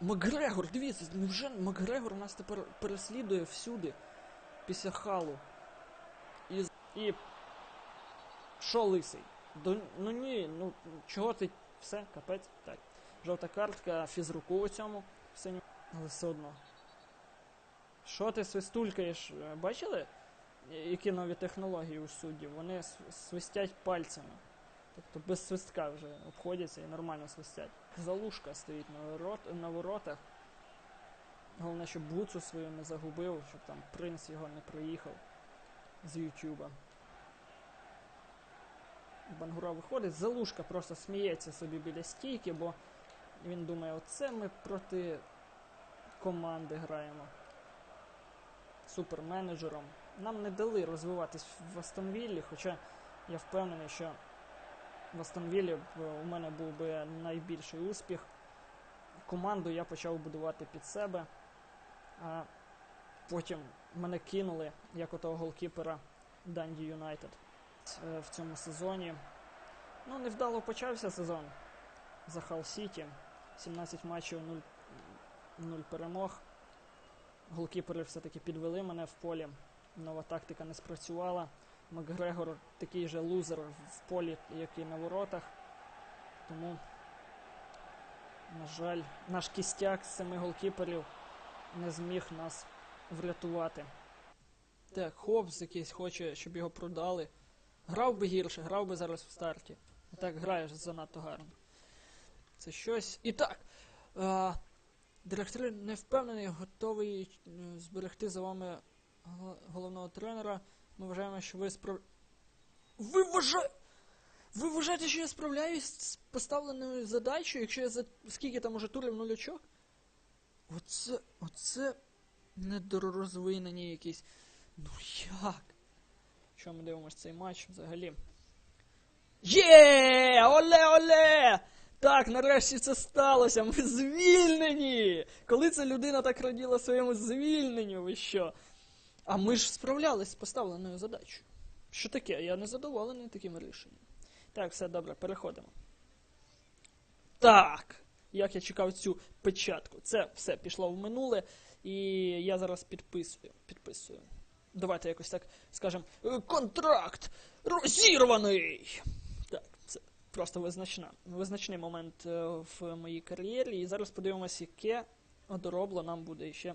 Макгрегор, дивіться, невже Макгрегор нас тепер переслідує всюди після халу. І. І. Що лисий? До, ну ні, ну чого ти. Все, капець? Так. Жовта картка, фізруку у цьому синю. Але все одно. Що ти свистулькаєш? Бачили? Які нові технології у суддів? Вони свистять пальцями. Тобто без свистка вже обходяться і нормально свистять. Залушка стоїть на, ворот, на воротах. Головне, щоб буцу свою не загубив, щоб там принц його не приїхав з Ютуба. Бангура виходить, залушка просто сміється собі біля стійки, бо він думає, оце ми проти команди граємо. Суперменеджером. Нам не дали розвиватись в Астонвіллі, хоча я впевнений, що в Астонвіллі у мене був би найбільший успіх. Команду я почав будувати під себе, а потім мене кинули як отого голкіпера Данді Юнайтед е, в цьому сезоні. Ну, невдало почався сезон за Хал Сіті. 17 матчів, 0, 0 перемог. Голкіпери все-таки підвели мене в полі. Нова тактика не спрацювала. Макгрегор такий же лузер в полі, як і на воротах. Тому, на жаль, наш кістяк з семи голкіперів не зміг нас врятувати. Так, Хопс якийсь хоче, щоб його продали. Грав би гірше, грав би зараз в старті. А так граєш занадто гарно. Це щось. І так. А, директор не впевнений, готовий е, зберегти за вами головного тренера. Ми вважаємо, що ви справ... Ви вважаєте... Ви вважаєте, що я справляюсь з поставленою задачею, якщо я за скільки там уже турів нуль очок? Оце. Оце недорозвинені якісь. Ну як? Що ми дивимося цей матч взагалі? Є! Оле, оле! Так, нарешті це сталося. Ми звільнені! Коли ця людина так раділа своєму звільненню, ви що? А ми ж справлялись з поставленою задачею. Що таке? Я не задоволений таким рішенням. Так, все добре, переходимо. Так. Як я чекав цю печатку. Це все пішло в минуле, і я зараз підписую. Підписую. Давайте якось так скажемо. «Е, Контракт розірваний! Так, це просто визначна, визначний момент е, в моїй кар'єрі. І зараз подивимося, яке одоробло нам буде ще